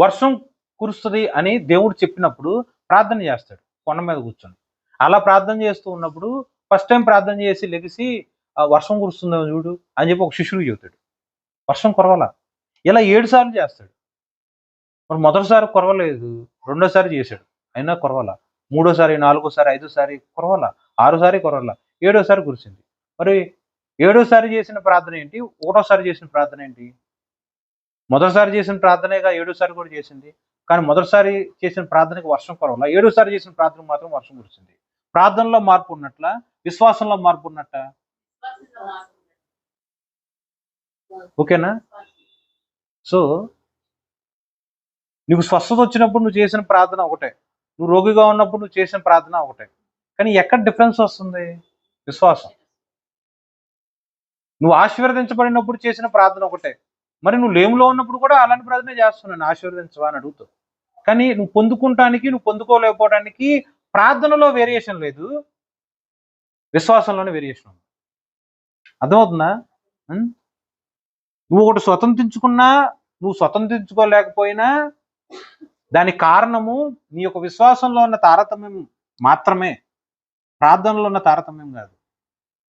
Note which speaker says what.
Speaker 1: వర్షం కురుస్తుంది అని దేవుడు చెప్పినప్పుడు ప్రార్థన చేస్తాడు కొండ మీద కూర్చొని. అలా ప్రార్థన చేస్తూ ఉన్నప్పుడు ఫస్ట్ టైం ప్రార్థన చేసి లెగిసి "ఆ, వర్షం కురుస్తుందని చూడు అని చెప్పి ఒక శిష్యుడు చెబుతాడు. వర్షం కురవాల? ఇలా ఏడు సార్లు చేస్తాడు. మరి మొదటిసారి కురవలేదు రెండోసారి చేశాడు. అయినా కురవాల? మూడోసారి నాలుగోసారి ఐదోసారి కురవాల? ఆరోసారి కురవాల? ఏడోసారి కురిసింది. మరి ఏడోసారి చేసిన ప్రార్థన ఏంటి? ఒకటోసారి చేసిన ప్రార్థన ఏంటి? మొదటిసారి చేసిన ప్రార్థనగా ఏడోసారి కూడా చేసింది. కానీ మొదటిసారి చేసిన ప్రార్థనకి వర్షం కురవాల ఏడోసారి చేసిన ప్రార్థన మాత్రం వర్షం కురిసింది. ప్రార్థనలో మార్పు ఉన్నట్ల? విశ్వాసంలో మార్పు ఉన్నట్ట? ఓకేనా? సో నీకు స్వస్థత వచ్చినప్పుడు నువ్వు చేసిన ప్రార్థన ఒకటే. నువ్వు రోగిగా ఉన్నప్పుడు నువ్వు చేసిన ప్రార్థన ఒకటే. కానీ ఎక్కడ డిఫరెన్స్ వస్తుంది? విశ్వాసం. నువ్వు ఆశీర్వదించబడినప్పుడు చేసిన ప్రార్థన ఒకటే. మరి నువ్వు లేములో ఉన్నప్పుడు కూడా అలాంటి ప్రార్థన చేస్తున్నాను ఆశీర్వదించవా అని అడుగుతావు. కానీ నువ్వు పొందుకుంటానికి నువ్వు పొందుకోలేకపోవడానికి ప్రార్థనలో వేరియేషన్ లేదు. విశ్వాసంలోనే వేరియేషన్ ఉంది. అర్థమవుతుందా? నువ్వు ఒకటి స్వతంత్రించుకున్నా నువ్వు స్వతంత్రించుకోలేకపోయినా దానికి కారణము నీ యొక్క విశ్వాసంలో ఉన్న తారతమ్యం మాత్రమే. ప్రార్థనలో ఉన్న తారతమ్యం కాదు.